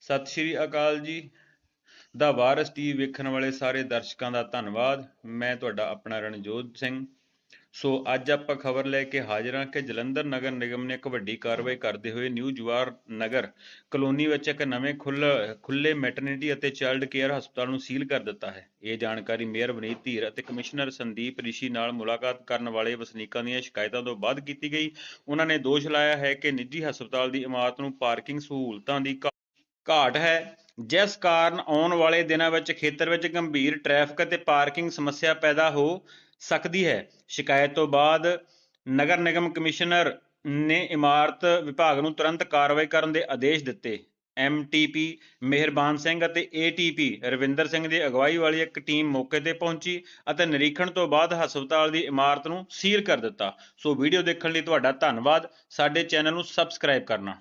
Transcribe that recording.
ਸਤਿ ਸ਼੍ਰੀ ਅਕਾਲ ਜੀ। ਦਾ ਵਾਰਸ ਟੀਵੀ ਵੇਖਣ ਵਾਲੇ ਸਾਰੇ ਦਰਸ਼ਕਾਂ ਦਾ ਧੰਨਵਾਦ। ਮੈਂ ਤੁਹਾਡਾ ਆਪਣਾ ਰਣਜੋਤ ਸਿੰਘ। ਸੋ ਅੱਜ ਆਪਾਂ ਖਬਰ ਲੈ ਕੇ ਹਾਜ਼ਰ ਹਾਂ ਕਿ ਜਲੰਧਰ ਨਗਰ ਨਿਗਮ ਨੇ ਇੱਕ ਵੱਡੀ ਕਾਰਵਾਈ ਕਰਦੇ ਹੋਏ ਨਿਊ ਜਵਾਰ ਨਗਰ ਕਲੋਨੀ ਵਿੱਚ ਇੱਕ ਨਵੇਂ ਖੁੱਲ੍ਹ ਖੁੱਲੇ ਮੈਟਰਨਿਟੀ ਅਤੇ ਚਾਈਲਡ ਕੇਅਰ ਹਸਪਤਾਲ ਨੂੰ ਸੀਲ ਕਰ ਦਿੱਤਾ ਹੈ। ਇਹ ਜਾਣਕਾਰੀ ਮੇਅਰ ਵਨੀਤ ਧੀਰ ਅਤੇ ਕਮਿਸ਼ਨਰ ਸੰਦੀਪ ਰਿਸ਼ੀ ਨਾਲ ਮੁਲਾਕਾਤ ਕਰਨ ਵਾਲੇ ਵਸਨੀਕਾਂ ਦੀਆਂ ਸ਼ਿਕਾਇਤਾਂ ਤੋਂ ਬਾਅਦ ਕੀਤੀ ਗਈ। ਉਹਨਾਂ ਨੇ ਦੋਸ਼ ਲਾਇਆ ਹੈ ਕਿ ਨਿੱਜੀ ਹਸਪਤਾਲ ਦੀ ਇਮਾਰਤ ਨੂੰ ਪਾਰਕਿੰਗ ਸਹੂਲਤਾਂ ਦੀ ਘਾਟ ਹੈ। ਜਿਸ ਕਾਰਨ ਆਉਣ ਵਾਲੇ ਦਿਨਾਂ ਵਿੱਚ ਖੇਤਰ ਵਿੱਚ ਗੰਭੀਰ ਟ੍ਰੈਫਿਕ ਅਤੇ ਪਾਰਕਿੰਗ ਸਮੱਸਿਆ ਪੈਦਾ ਹੋ ਸਕਦੀ ਹੈ। ਸ਼ਿਕਾਇਤ ਤੋਂ ਬਾਅਦ ਨਗਰ ਨਿਗਮ ਕਮਿਸ਼ਨਰ ਨੇ ਇਮਾਰਤ ਵਿਭਾਗ ਨੂੰ ਤੁਰੰਤ ਕਾਰਵਾਈ ਕਰਨ ਦੇ ਆਦੇਸ਼ ਦਿੱਤੇ। ਐਮਟੀਪੀ ਮਿਹਰਬਾਨ ਸਿੰਘ ਅਤੇ ਏਟੀਪੀ ਰਵਿੰਦਰ ਸਿੰਘ ਦੀ ਅਗਵਾਈ ਵਾਲੀ ਇੱਕ ਟੀਮ ਮੌਕੇ ਤੇ ਪਹੁੰਚੀ ਅਤੇ ਨਿਰੀਖਣ ਤੋਂ ਬਾਅਦ ਹਸਪਤਾਲ ਦੀ ਇਮਾਰਤ ਨੂੰ ਸੀਲ ਕਰ ਦਿੱਤਾ। ਸੋ ਵੀਡੀਓ ਦੇਖਣ ਲਈ ਤੁਹਾਡਾ ਧੰਨਵਾਦ। ਸਾਡੇ ਚੈਨਲ ਨੂੰ ਸਬਸਕ੍ਰਾਈਬ ਕਰਨਾ।